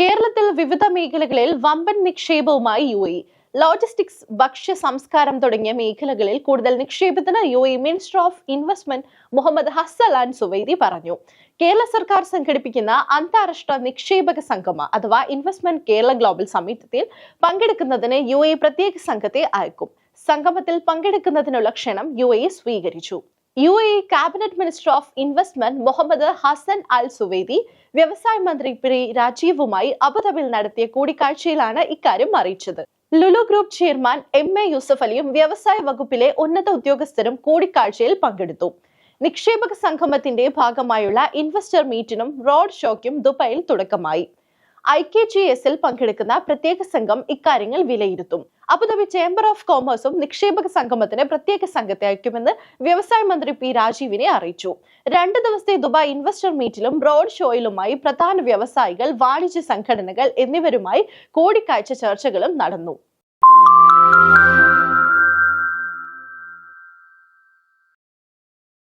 കേരളത്തിൽ വിവിധ മേഖലകളിൽ വമ്പൻ നിക്ഷേപവുമായി യു എ ലോജിസ്റ്റിക്സ് ഭക്ഷ്യ സംസ്കാരം തുടങ്ങിയ മേഖലകളിൽ കൂടുതൽ നിക്ഷേപത്തിന് U A minister of investment Muhammad Hassan Al Suwaidi പറഞ്ഞു. കേരള സർക്കാർ സംഘടിപ്പിക്കുന്ന അന്താരാഷ്ട്ര നിക്ഷേപക സംഗമ അഥവാ ഇൻവെസ്റ്റ്മെന്റ് കേരള ഗ്ലോബൽ സമ്മിറ്റത്തിൽ പങ്കെടുക്കുന്നതിന് യു എ പ്രത്യേക സംഘത്തെ അയക്കും. സംഗമത്തിൽ പങ്കെടുക്കുന്നതിനുള്ള ക്ഷണം യു എ സ്വീകരിച്ചു. U A cabinet minister of investment Muhammad Hassan Al Suwaidi വ്യവസായ മന്ത്രി പി രാജീവുമായി അബുദാബിയിൽ നടത്തിയ കൂടിക്കാഴ്ചയിലാണ് ഇക്കാര്യം അറിയിച്ചത്. Lulu group chairman M A Yusuf അലിയും വ്യവസായ വകുപ്പിലെ ഉന്നത ഉദ്യോഗസ്ഥരും കൂടിക്കാഴ്ചയിൽ പങ്കെടുത്തു. നിക്ഷേപക സംഗമത്തിന്റെ ഭാഗമായുള്ള ഇൻവെസ്റ്റർ മീറ്റിനും റോഡ് ഷോയ്ക്കും ദുബായിൽ തുടക്കമായി. ഐ കെ ജി എസിൽ പങ്കെടുക്കുന്ന പ്രത്യേക സംഘം ഇക്കാര്യങ്ങൾ വിലയിരുത്തും. അബുദാബി ചേംബർ ഓഫ് കോമേഴ്സും നിക്ഷേപക സംഗമത്തിന് പ്രത്യേക സംഘത്തെ അയക്കുമെന്ന് വ്യവസായ മന്ത്രി പി രാജീവിനെ അറിയിച്ചു. രണ്ട് ദിവസത്തെ ദുബായ് ഇൻവെസ്റ്റർ മീറ്റിലും റോഡ് ഷോയിലുമായി പ്രധാന വ്യവസായികൾ വാണിജ്യ സംഘടനകൾ എന്നിവരുമായി കൂടിക്കാഴ്ച ചർച്ചകളും നടന്നു.